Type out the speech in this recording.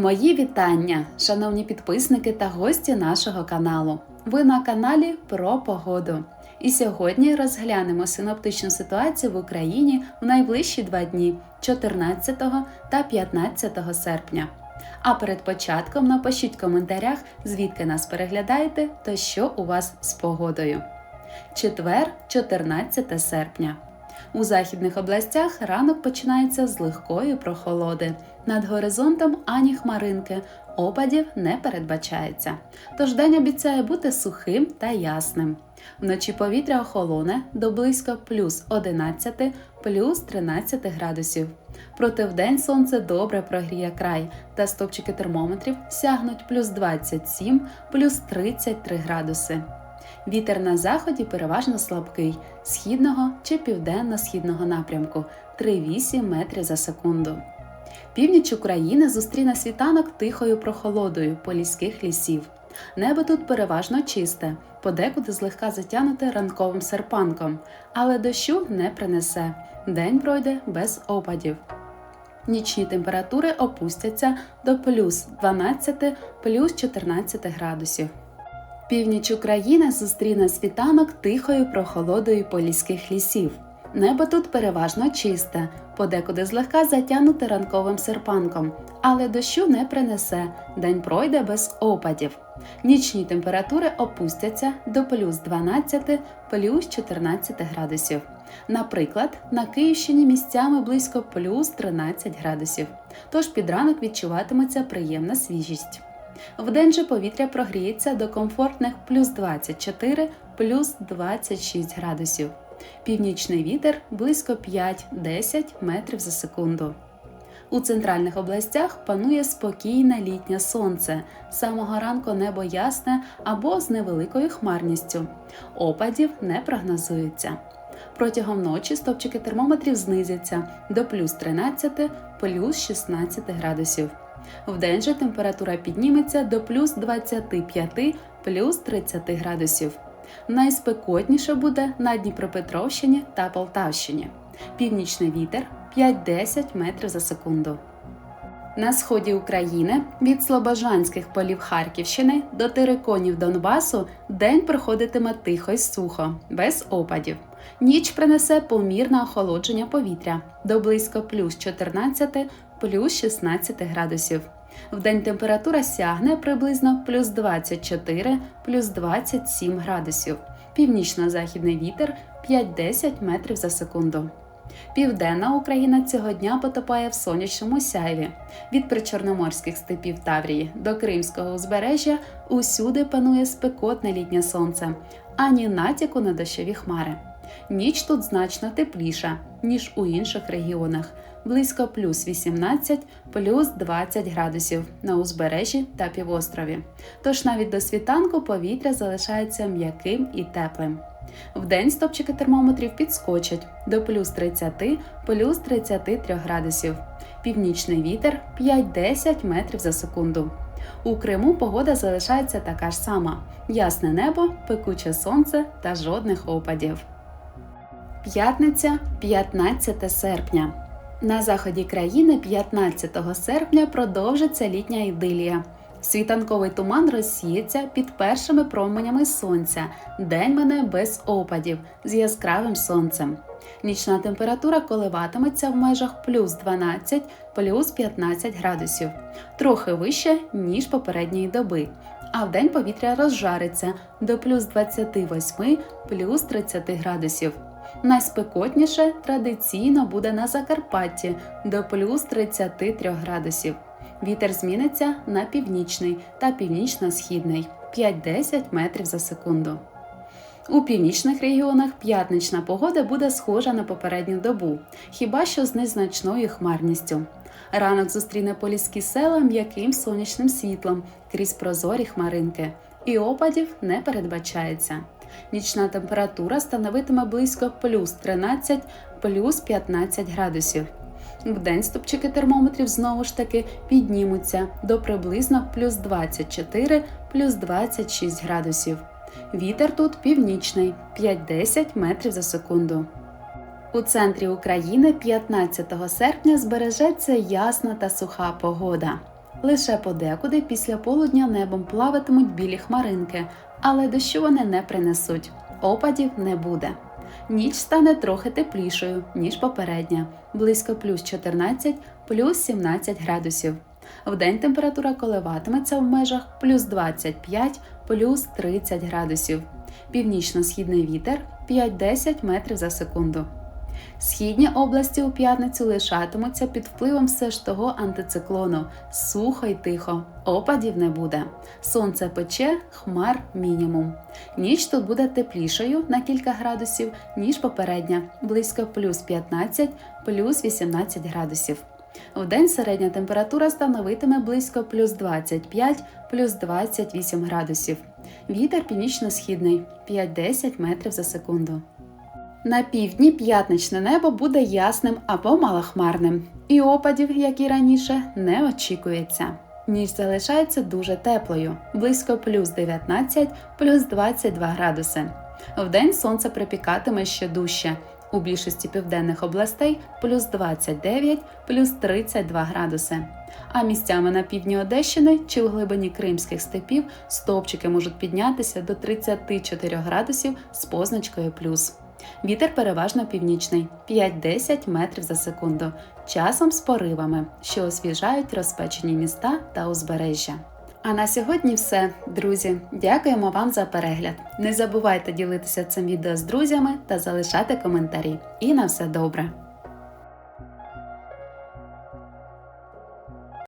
Мої вітання, шановні підписники та гості нашого каналу. Ви на каналі про погоду. І сьогодні розглянемо синоптичну ситуацію в Україні в найближчі два дні 14 та 15 серпня. А перед початком напишіть в коментарях, звідки нас переглядаєте та що у вас з погодою. Четвер, 14 серпня. У західних областях ранок починається з легкої прохолоди. Над горизонтом ані хмаринки, опадів не передбачається. Тож день обіцяє бути сухим та ясним. Вночі повітря охолоне до близько плюс 11, плюс 13 градусів. Проте вдень сонце добре прогріє край, та стопчики термометрів сягнуть плюс 27, плюс 33 градуси. Вітер на заході переважно слабкий, східного чи південно-східного напрямку 3,8 метрів за секунду. Північ України зустріне світанок тихою прохолодою поліських лісів. Небо тут переважно чисте, подекуди злегка затягнуте ранковим серпанком, але дощу не принесе. День пройде без опадів. Нічні температури опустяться до плюс 12 плюс 14 градусів. Північ України зустріне світанок тихою прохолодою поліських лісів. Небо тут переважно чисте, подекуди злегка затягнуте ранковим серпанком, але дощу не принесе, день пройде без опадів. Нічні температури опустяться до плюс 12 плюс 14 градусів. Наприклад, на Київщині місцями близько плюс 13 градусів, тож під ранок відчуватиметься приємна свіжість. Вдень же повітря прогріється до комфортних плюс 24 плюс 26 градусів. Північний вітер близько 5-10 метрів за секунду. У центральних областях панує спокійне літнє сонце. З самого ранку небо ясне або з невеликою хмарністю. Опадів не прогнозується. Протягом ночі стопчики термометрів знизяться до плюс 13 плюс 16 градусів. Вдень же температура підніметься до плюс 25 плюс 30 градусів. Найспекотніше буде на Дніпропетровщині та Полтавщині. Північний вітер 5-10 метрів за секунду. На сході України від Слобожанських полів Харківщини до териконів Донбасу день проходитиме тихо й сухо, без опадів. Ніч принесе помірне охолодження повітря до близько плюс 14 плюс 16 градусів. Вдень температура сягне приблизно плюс 24 плюс 27 градусів. Північно-західний вітер 5-10 метрів за секунду. Південна Україна цього дня потопає в сонячному сяйві. Від причорноморських степів Таврії до Кримського узбережжя усюди панує спекотне літнє сонце, ані натяку на дощові хмари. Ніч тут значно тепліша, ніж у інших регіонах, близько плюс 18, плюс 20 градусів на узбережжі та півострові. Тож навіть до світанку повітря залишається м'яким і теплим. Вдень стопчики термометрів підскочать до плюс 30, плюс 33 градусів. Північний вітер 5-10 метрів за секунду. У Криму погода залишається така ж сама: ясне небо, пекуче сонце та жодних опадів. П'ятниця 15 серпня. На заході країни 15 серпня продовжиться літня ідилія. Світанковий туман розсіється під першими променями сонця, день мене без опадів з яскравим сонцем. Нічна температура коливатиметься в межах плюс 12 плюс 15 градусів, трохи вище, ніж попередньої доби, а вдень повітря розжариться до плюс 28 плюс 30 градусів. Найспекотніше традиційно буде на Закарпатті до плюс 33 градусів. Вітер зміниться на північний та північно-східний 5-10 метрів за секунду. У північних регіонах п'ятнична погода буде схожа на попередню добу, хіба що з незначною хмарністю. Ранок зустріне поліські села м'яким сонячним світлом крізь прозорі хмаринки, і опадів не передбачається. Нічна температура становитиме близько плюс 13 плюс 15 градусів. Вдень стопчики термометрів знову ж таки піднімуться до приблизно плюс 24 плюс 26 градусів. Вітер тут північний 5-10 метрів за секунду. У центрі України 15 серпня збережеться ясна та суха погода. Лише подекуди після полудня небом плаватимуть білі хмаринки, але дощу вони не принесуть. Опадів не буде. Ніч стане трохи теплішою, ніж попередня, близько плюс 14, плюс 17 градусів. Вдень температура коливатиметься в межах плюс 25, плюс 30 градусів. Північно-східний вітер 5-10 метрів за секунду. Східні області у п'ятницю лишатимуться під впливом все ж того антициклону. Сухо й тихо, опадів не буде. Сонце пече, хмар мінімум. Ніч тут буде теплішою на кілька градусів, ніж попередня, близько плюс 15, плюс 18 градусів. Вдень середня температура становитиме близько плюс 25, плюс 28 градусів. Вітер північно-східний 5-10 метрів за секунду. На півдні п'ятничне небо буде ясним або малохмарним, і опадів, як і раніше, не очікується. Ніч залишається дуже теплою, близько плюс 19, плюс 22 градуси. Вдень сонце припікатиме ще дужче. У більшості південних областей плюс 29, плюс 32 градуси. А місцями на півдні Одещини чи в глибині кримських степів стовпчики можуть піднятися до 34 градусів з позначкою плюс. Вітер переважно північний 5-10 метрів за секунду, часом з поривами, що освіжають розпечені міста та узбережжя. А на сьогодні все, друзі. Дякуємо вам за перегляд. Не забувайте ділитися цим відео з друзями та залишати коментарі. І на все добре!